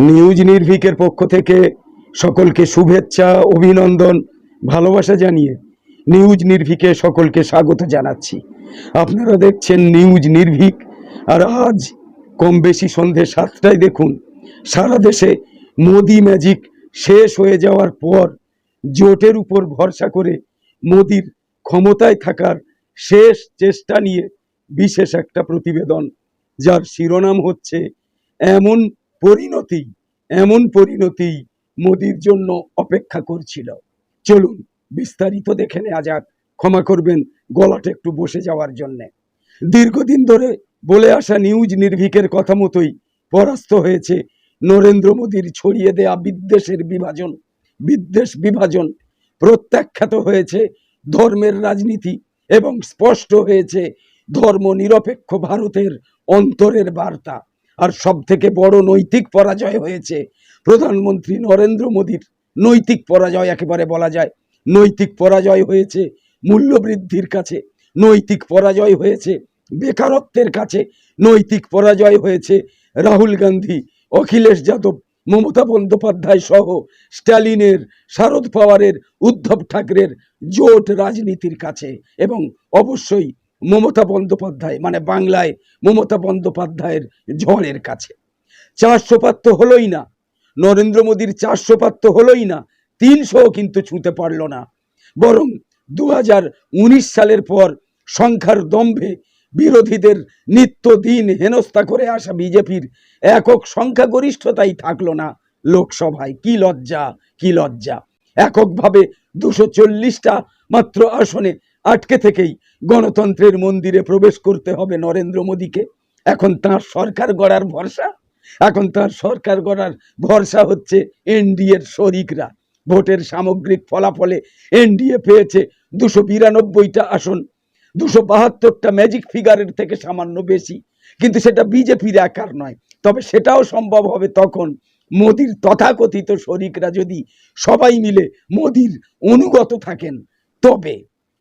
News নির্ভিকের পক্ষ থেকে সকলকে শুভেচ্ছা, অভিনন্দন, ভালোবাসা জানিয়ে নিউজ নির্ভিকে সকলকে স্বাগত জানাচ্ছি। আপনারা দেখছেন নিউজ নির্ভীক, আর আজ কম বেশি সন্ধে সাতটায় দেখুন, সারা দেশে মোদি ম্যাজিক শেষ হয়ে যাওয়ার পর জোটের উপর ভরসা করে মোদির ক্ষমতায় থাকার শেষ চেষ্টা নিয়ে বিশেষ একটা প্রতিবেদন, যার শিরোনাম হচ্ছে, এমন পরিণতি, এমন পরিণতি মোদির জন্য অপেক্ষা করছিল। চলুন বিস্তারিত দেখে নেওয়া যাক, ক্ষমা করবেন গলাটা একটু বসে যাওয়ার জন্যে। দীর্ঘদিন ধরে বলে আসা নিউজ নির্ভীকের কথা মতোই পরাস্ত হয়েছে নরেন্দ্র মোদীর ছড়িয়ে দেয়া বিদ্বেষের বিভাজন। বিদ্বেষ বিভাজন প্রত্যাখ্যাত হয়েছে ধর্মের রাজনীতি এবং স্পষ্ট হয়েছে ধর্ম নিরপেক্ষ ভারতের অন্তরের বার্তা। আর সব থেকে বড় নৈতিক পরাজয় হয়েছে প্রধানমন্ত্রী নরেন্দ্র মোদীর। নৈতিক পরাজয় একেবারে বলা যায়। নৈতিক পরাজয় হয়েছে মূল্যবৃদ্ধির কাছে। নৈতিক পরাজয় হয়েছে বেকারত্বের কাছে। নৈতিক পরাজয় হয়েছে রাহুল গান্ধী, অখিলেশ যাদব, মমতা বন্দ্যোপাধ্যায় সহ স্ট্যালিনের, শারদ পাওয়ারের, উদ্ধব ঠাকরের জোট রাজনীতির কাছে। এবং অবশ্যই মমতা বন্দ্যোপাধ্যায় মানে বাংলায় মমতা বন্দ্যোপাধ্যায়ের ঝড়ের কাছে। চারশো পাত তো হলোই না, নরেন্দ্র মোদীর চারশো পাত তো হলোই না তিনশো কিন্তু ছুঁতে পারল না। বরং দু হাজার উনিশ সালের পর সংখ্যার দম্ভে বিরোধীদের নিত্যদিন হেনস্থা করে আসা বিজেপির একক সংখ্যাগরিষ্ঠতাই থাকল না লোকসভায়। কি লজ্জা কি লজ্জা। এককভাবে দুশো চল্লিশটা মাত্র আসনে আটকে থেকেই গণতন্ত্রের মন্দিরে প্রবেশ করতে হবে নরেন্দ্র মোদীকে। এখন তার সরকার গড়ার ভরসা। এখন তার সরকার গড়ার ভরসা হচ্ছে এনডিএর শরিকরা। ভোটের সামগ্রিক ফলাফলে এনডিএ পেয়েছে দুশো বিরানব্বইটা আসন। দুশো বাহাত্তরটা ম্যাজিক ফিগারের থেকে সামান্য বেশি। কিন্তু সেটা বিজেপির একার নয়। তবে সেটাও সম্ভব হবে তখন মোদির তথাকথিত শরিকরা যদি সবাই মিলে মোদির অনুগত থাকেন। তবে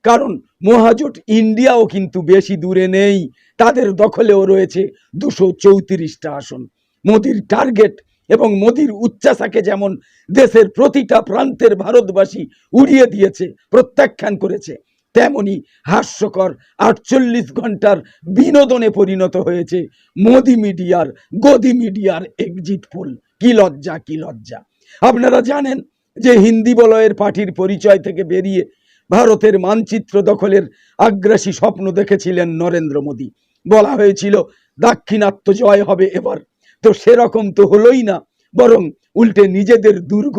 কারণ মহাজোট ইন্ডিয়াও কিন্তু বেশি দূরে নেই। তাদের দখলেও রয়েছে দুশো চৌত্রিশটা আসন। মোদির টার্গেট এবং মোদির উচ্চাসাকে যেমন দেশের প্রতিটা প্রান্তের ভারতবাসী উড়িয়ে দিয়েছে, প্রত্যাখ্যান করেছে, তেমনি হাস্যকর আটচল্লিশ ঘণ্টার বিনোদনে পরিণত হয়েছে মোদি মিডিয়ার, গদি মিডিয়ার এক্সিট পোল কি লজ্জা কি লজ্জা। আপনারা জানেন যে হিন্দি বলয়ের পার্টির পরিচয় থেকে বেরিয়ে ভারতের মানচিত্র দখলের আগ্রাসী স্বপ্ন দেখেছিলেন নরেন্দ্র মোদী। বলা হয়েছিল, দাক্ষিণাত্য জয় হবে এবার। তো সেরকম তো হলোই না, বরং উল্টে নিজেদের দুর্গ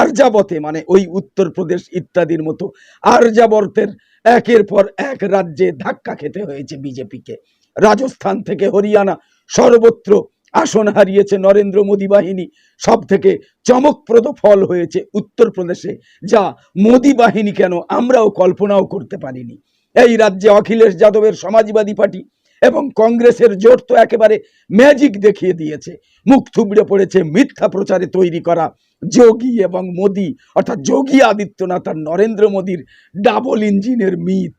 আর্যাবতে মানে ওই উত্তরপ্রদেশ ইত্যাদির মতো আর্যাবর্তের একের পর এক রাজ্যে ধাক্কা খেতে হয়েছে বিজেপিকে। রাজস্থান থেকে হরিয়ানা সর্বত্র আসন হারিয়েছে নরেন্দ্র মোদী বাহিনী। সব থেকে চমকপ্রদ ফল হয়েছে উত্তরপ্রদেশে, যা মোদী বাহিনী কেন আমরাও কল্পনাও করতে পারিনি। এই রাজ্যে অখিলেশ যাদবের সমাজবাদী পার্টি এবং কংগ্রেসের জোট তো একেবারে ম্যাজিক দেখিয়ে দিয়েছে। মুখ থুবড়ে পড়েছে মিথ্যা প্রচারে তৈরি করা যোগী এবং মোদী, অর্থাৎ যোগী আদিত্যনাথ আর নরেন্দ্র মোদীর ডাবল ইঞ্জিনের মিথ।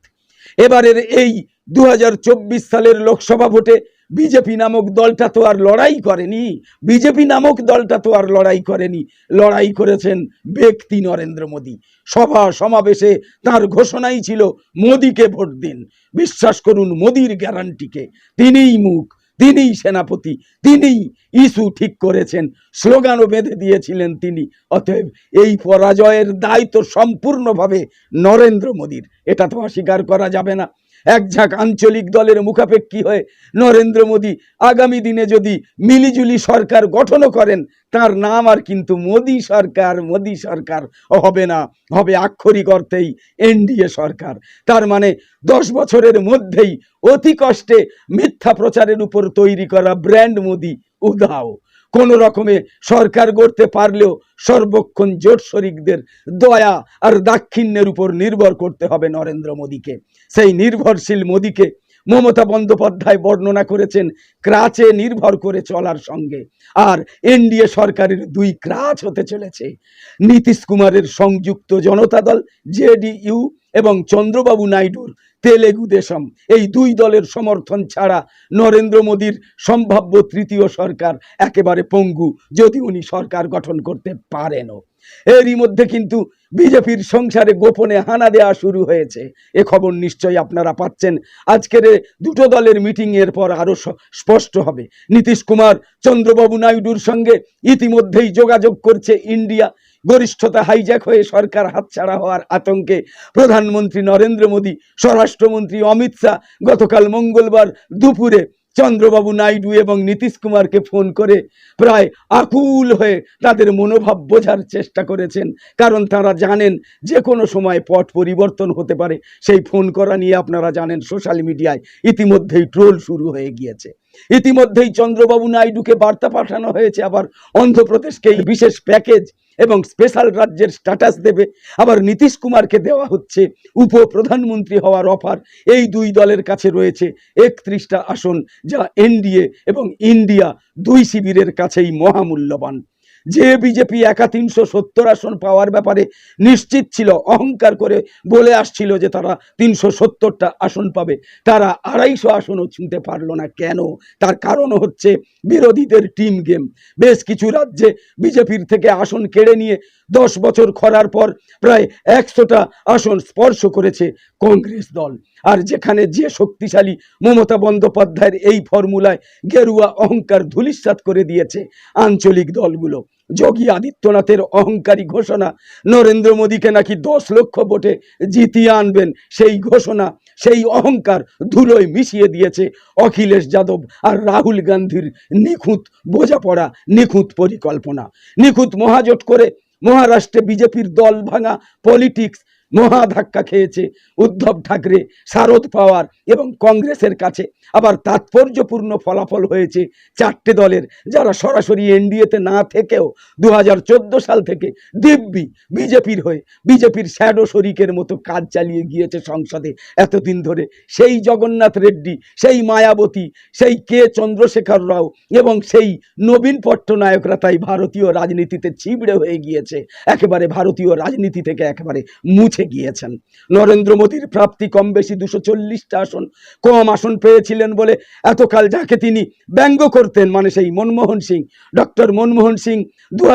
এবারের এই দু হাজার চব্বিশ সালের লোকসভা ভোটে বিজেপি নামক দলটা তো আর লড়াই করেনি। বিজেপি নামক দলটা তো আর লড়াই করেনি। লড়াই করেছেন ব্যক্তি নরেন্দ্র মোদী। সভা সমাবেশে তার ঘোষণাই ছিল, মোদীকে ভোট দিন। বিশ্বাস করুন, মোদীর গ্যারান্টিকে। তিনিই মুখ, তিনিই সেনাপতি, তিনিই ইস্যু ঠিক করেছেন। স্লোগানও বেঁধে দিয়েছিলেন তিনি। অতএব এই পরাজয়ের দায়িত্ব সম্পূর্ণভাবে নরেন্দ্র মোদীর। এটা তো অস্বীকার করা যাবে না। এক ঝাঁক আঞ্চলিক দলের মুখাপেক্ষী হয়ে নরেন্দ্র মোদী আগামী দিনে যদি মিলিজুলি সরকার গঠনও করেন, তার নাম আর কিন্তু মোদী সরকার মোদী সরকার হবে না, হবে আক্ষরিক অর্থেই এনডিএ সরকার। তার মানে দশ বছরের মধ্যেই অতি কষ্টে মিথ্যা প্রচারের উপর তৈরি করা ব্র্যান্ড মোদি, উধাও। কোন রকমে সরকার গড়তে পারলেও সর্বক্ষণ জোট শরিকদের দয়া আর দাক্ষিণ্যের উপর নির্ভর করতে হবে নরেন্দ্র মোদীকে। সেই নির্ভরশীল মোদীকে মমতা বন্দ্যোপাধ্যায় বর্ণনা করেছেন, ক্রাচে নির্ভর করে চলার সঙ্গে। আর এনডিএ সরকারের দুই ক্রাচ হতে চলেছে। নীতিশ কুমারের সংযুক্ত জনতা দল, জেডিইউ এবং চন্দ্রবাবু নাইডুর তেলেগু দেশম। এই দুই দলের সমর্থন ছাড়া নরেন্দ্র মোদীর সম্ভাব্য তৃতীয় সরকার একেবারে পঙ্গু, যদি উনি সরকার গঠন করতে পারেনও। এরই মধ্যে কিন্তু বিজেপির সংসারে গোপনে হানা দেওয়া শুরু হয়েছে। এ খবর নিশ্চয়ই আপনারা পাচ্ছেন। আজকের দুটো দলের মিটিং এর পর আরও স- স্পষ্ট হবে। নীতিশ কুমার, চন্দ্রবাবু নাইডুর সঙ্গে ইতিমধ্যেই যোগাযোগ করছে ইন্ডিয়া। গরিষ্ঠতা হাইজ্যাক হয়ে সরকার হাতছাড়া হওয়ার আতঙ্কে প্রধানমন্ত্রী নরেন্দ্র মোদী, স্বরাষ্ট্রমন্ত্রী অমিত শাহ গতকাল মঙ্গলবার দুপুরে চন্দ্রবাবু নাইডু এবং নীতিশ কুমারকে ফোন করে প্রায় আকুল হয়ে তাদের মনোভাব বোঝার চেষ্টা করেছেন। কারণ তারা জানেন যে কোনো সময় পট পরিবর্তন হতে পারে। সেই ফোন করা নিয়ে আপনারা জানেন, সোশ্যাল মিডিয়ায় ইতিমধ্যেই ট্রোল শুরু হয়ে গিয়েছে। ইতিমধ্যেই চন্দ্রবাবু নাইডুকে বার্তা পাঠানো হয়েছে, আবার অন্ধ্রপ্রদেশকে বিশেষ প্যাকেজ এবং স্পেশাল রাজ্যের স্ট্যাটাস দেবে। আবার নীতিশ কুমারকে দেওয়া হচ্ছে উপ প্রধানমন্ত্রী হওয়ার অফার। এই দুই দলের কাছে রয়েছে একত্রিশটা আসন, যা এনডিএ এবং ইন্ডিয়া দুই শিবিরের কাছেই মহামূল্যবান। যে বিজেপি একা তিনশো সত্তর আসন পাওয়ার ব্যাপারে নিশ্চিত ছিল, অহংকার করে বলে আসছিল যে তারা তিনশো সত্তরটা আসন পাবে। তারা আড়াইশো আসনও ছুঁতে পারল না। কেন? তার কারণ হচ্ছে বিরোধীদের টিম গেম বেশ কিছু রাজ্যে বিজেপির থেকে আসন কেড়ে নিয়ে দশ বছর খরার পর প্রায় একশোটা আসন স্পর্শ করেছে কংগ্রেস দল। আর যেখানে যে শক্তিশালী মমতা বন্দ্যোপাধ্যায়ের এই ফর্মুলায় গেরুয়া অহংকার ধূলিসাৎ করে দিয়েছে আঞ্চলিক দলগুলো। যোগী আদিত্যনাথের অহংকারী ঘোষণা, নরেন্দ্র মোদীকে নাকি দশ লক্ষ ভোটে জিতিয়ে আনবেন, সেই ঘোষণা, সেই অহংকার ধুলোয় মিশিয়ে দিয়েছে অখিলেশ যাদব আর রাহুল গান্ধীর নিখুঁত বোঝাপড়া, নিখুঁত পরিকল্পনা। নিখুঁত মহাজোট করে মহারাষ্ট্রে বিজেপির দল ভাঙা পলিটিক্স মহা ধাক্কা খেয়েছে উদ্ধব ঠাকরে, শারদ পাওয়ার এবং কংগ্রেসের কাছে। আবার তাৎপর্যপূর্ণ ফলাফল হয়েছে চারটে দলের। যারা সরাসরি এনডিএতে না থেকেও দু হাজার চোদ্দ সাল থেকে দিব্যি বিজেপির হয়ে, বিজেপির শ্যাডো শরিকের মতো কাজ চালিয়ে গিয়েছে সংসদে। এতদিন ধরে সেই জগন্নাথ রেড্ডি, সেই মায়াবতী, সেই কে চন্দ্রশেখর রাও এবং সেই নবীন পট্টনায়করা তাই ভারতীয় রাজনীতিতে ছিবড়ে হয়ে গিয়েছে। একেবারে ভারতীয় রাজনীতি থেকে একেবারে মুছে গিয়েছেন। নরেন্দ্র মোদীর প্রাপ্তি কম বেশি দুশো চল্লিশটা আসন। কম আসন পেয়েছিলেন বলে এতকাল যাকে তিনি ব্যঙ্গ করতেন মানে সেই মনমোহন সিং, ডক্টর মনমোহন সিং দু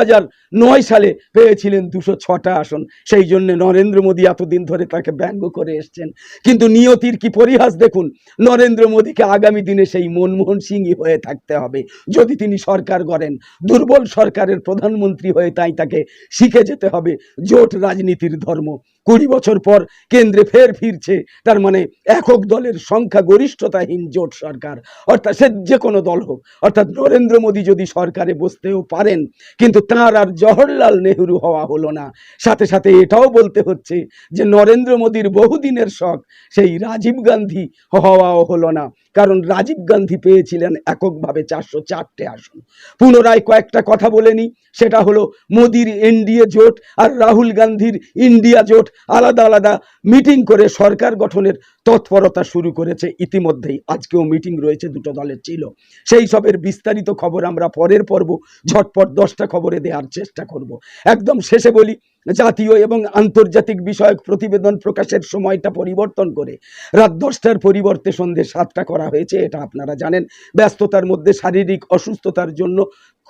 নয় সালে পেয়েছিলেন দুশো ছটা আসন। সেই জন্য নরেন্দ্র মোদী এতদিন ধরে তাকে ব্যঙ্গ করে এসছেন। কিন্তু নিয়তির কি পরিহাস দেখুন? নরেন্দ্র মোদীকে আগামী দিনে সেই মনমোহন সিংই হয়ে থাকতে হবে। যদি তিনি সরকার গড়েন, দুর্বল সরকারের প্রধানমন্ত্রী হয়ে তাই তাকে শিখে যেতে হবে। জোট রাজনীতির ধর্ম। কুড়ি বছর পর কেন্দ্রে ফের ফিরছে। তার মানে একক দলের সংখ্যা গরিষ্ঠতাহীন জোট সরকার। অর্থাৎ সে যে কোনো দল হোক। অর্থাৎ নরেন্দ্র মোদী যদি সরকারে বসতেও পারেন, কিন্তু তাঁর আর জওহরলাল নেহরু হওয়া হলো না। সাথে সাথে এটাও বলতে হচ্ছে যে নরেন্দ্র মোদীর বহুদিনের শখ, সেই রাজীব গান্ধী হওয়াও হলো না। কারণ রাজীব গান্ধী পেয়েছিলেন এককভাবে চারশো চারটে আসন। পুনরায় কয়েকটা কথা বলে নিই। সেটা হলো মোদির এনডিএ জোট আর রাহুল গান্ধীর ইন্ডিয়া জোট আলাদা আলাদা মিটিং করে সরকার গঠনের তৎপরতা শুরু করেছে। ইতিমধ্যেই আজকেও মিটিং রয়েছে, দুটো দলের ছিল। সেই সবের বিস্তারিত খবর আমরা পরের পর্ব, ঝটপট দশটা খবরে দেওয়ার চেষ্টা করব। একদম শেষে বলি, জাতীয় এবং আন্তর্জাতিক বিষয়ক প্রতিবেদন প্রকাশের সময়টা পরিবর্তন করে। রাত দশটার পরিবর্তে সন্ধে সাতটা করা হয়েছে, এটা আপনারা জানেন। ব্যস্ততার মধ্যে শারীরিক অসুস্থতার জন্য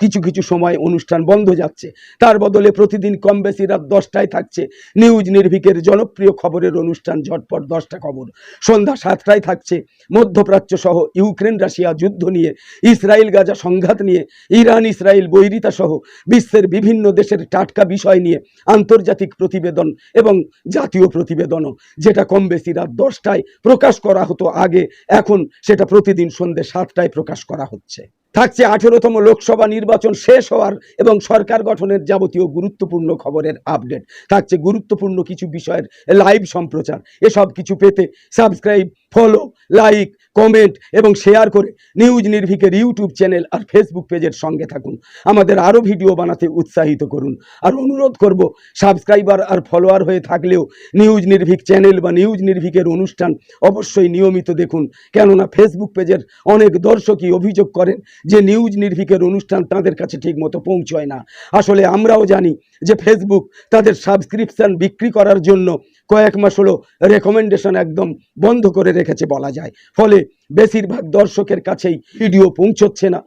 কিছু কিছু সময় অনুষ্ঠান বন্ধ যাচ্ছে। তার বদলে প্রতিদিন কম বেশি রাত দশটায় থাকছে। নিউজ নির্ভিকের জনপ্রিয় খবরের অনুষ্ঠান ঝটপট দশটা খবর। সন্ধ্যা সাতটায় থাকছে। মধ্যপ্রাচ্য সহ ইউক্রেন, রাশিয়া যুদ্ধ নিয়ে, ইসরায়েল, গাজা সংঘাত নিয়ে, ইরান, ইসরায়েল বৈরিতা সহ বিশ্বের বিভিন্ন দেশের টাটকা বিষয় নিয়ে আন্তর্জাতিক প্রতিবেদন এবং জাতীয় প্রতিবেদনও। যেটা কম বেশি রাত দশটায় প্রকাশ করা হতো আগে, এখন সেটা প্রতিদিন সন্ধ্যে সাতটায় প্রকাশ করা হচ্ছে। থাকছে আঠেরোতম লোকসভা নির্বাচন শেষ হওয়ার এবং সরকার গঠনের যাবতীয় গুরুত্বপূর্ণ খবরের আপডেট। থাকছে গুরুত্বপূর্ণ কিছু বিষয়ের লাইভ সম্প্রচার। এসব কিছু পেতে সাবস্ক্রাইব ফলো লাইক কমেন্ট এবং শেয়ার করে নিউজ নির্ভিকের ইউটিউব চ্যানেল আর ফেসবুক পেজের সঙ্গে থাকুন। আমাদের আরও ভিডিও বানাতে উৎসাহিত করুন। আর অনুরোধ করব সাবস্ক্রাইবার আর ফলোয়ার হয়ে থাকলেও নিউজ নির্ভীক চ্যানেল বা নিউজ নির্ভীকের অনুষ্ঠান অবশ্যই নিয়মিত দেখুন। কেননা ফেসবুক পেজের অনেক দর্শকই অভিযোগ করেন যে নিউজ নির্ভীকের অনুষ্ঠান তাদের কাছে ঠিকমতো পৌঁছয় না। আসলে আমরাও জানি যে ফেসবুক তাদের সাবস্ক্রিপশন বিক্রি করার জন্য কয়েক মাস হলো রেকমেন্ডেশন একদম বন্ধ করে রেখেছে বলা যায়। ফলে বেশিরভাগ দর্শকের কাছেই ভিডিও পৌঁছচ্ছে না।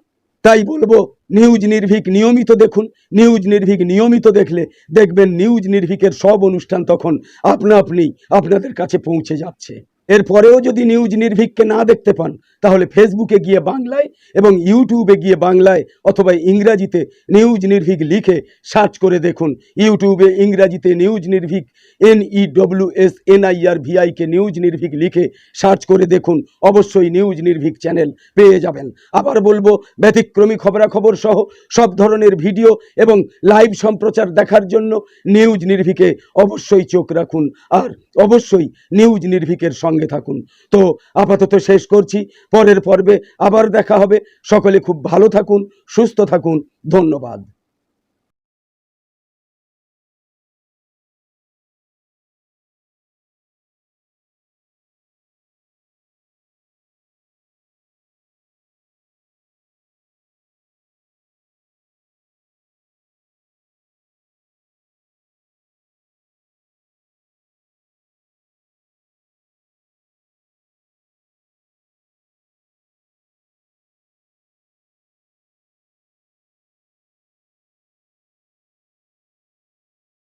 তাই বলব নিউজ নির্ভীক নিয়মিত দেখুন নিউজ নির্ভীক নিয়মিত দেখলে দেখবেন নিউজ নির্ভীকের সব অনুষ্ঠান তখন আপনা আপনি আপনাদের কাছে পৌঁছে যাচ্ছে। এরপরেও যদি নিউজ নির্ভীককে না দেখতে পান, তাহলে ফেসবুকে গিয়ে বাংলায় এবং ইউটিউবে গিয়ে বাংলায় অথবা ইংরাজিতে নিউজ নির্ভীক লিখে সার্চ করে দেখুন। ইউটিউবে ইংরাজিতে news Nirbhik N E W S N I R V I K news Nirbhik লিখে সার্চ করে দেখুন। অবশ্যই নিউজ নির্ভীক চ্যানেল পেয়ে যাবেন। আবার বলব, ব্যতিক্রমী খবরাখবর সহ সব ধরনের ভিডিও এবং লাইভ সম্প্রচার দেখার জন্য নিউজ নির্ভীকে অবশ্যই চোখ রাখুন। আর অবশ্যই নিউজ নির্ভীকের সঙ্গে থাকুন। তো আপাতত শেষ করছি। পরের পর্বে আবার দেখা হবে। সকলে খুব ভালো থাকুন, সুস্থ থাকুন। ধন্যবাদ।